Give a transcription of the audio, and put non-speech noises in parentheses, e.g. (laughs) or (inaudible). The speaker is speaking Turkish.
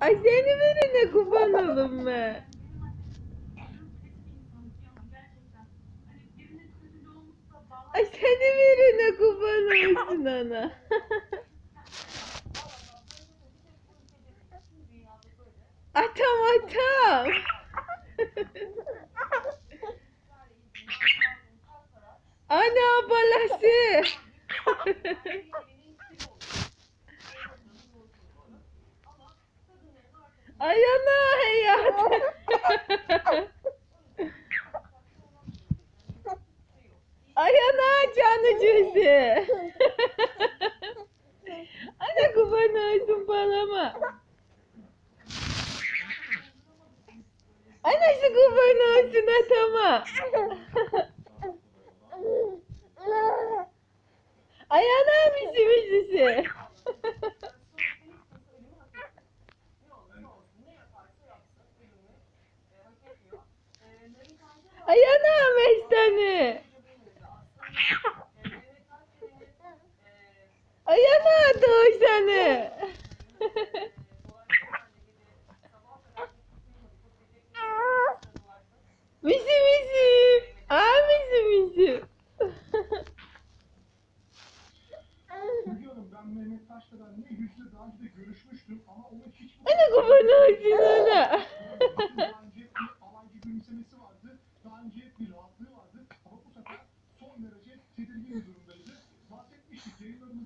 Ay seni verene olun be. Ay seni verene kurban olsun ana. (laughs) atam atam. (laughs) Ana balası. (laughs) Ay ana hayatım. Ay ana canı cüzü. ana kurban olsun balama. Anası kurban olsun atama. Ay ana bizi bizisi. Ay ana Mestanı. Ay ana doğuşanı. Bizim bizim. Aa bizim bizim. Biliyorum ben Mehmet Taş'la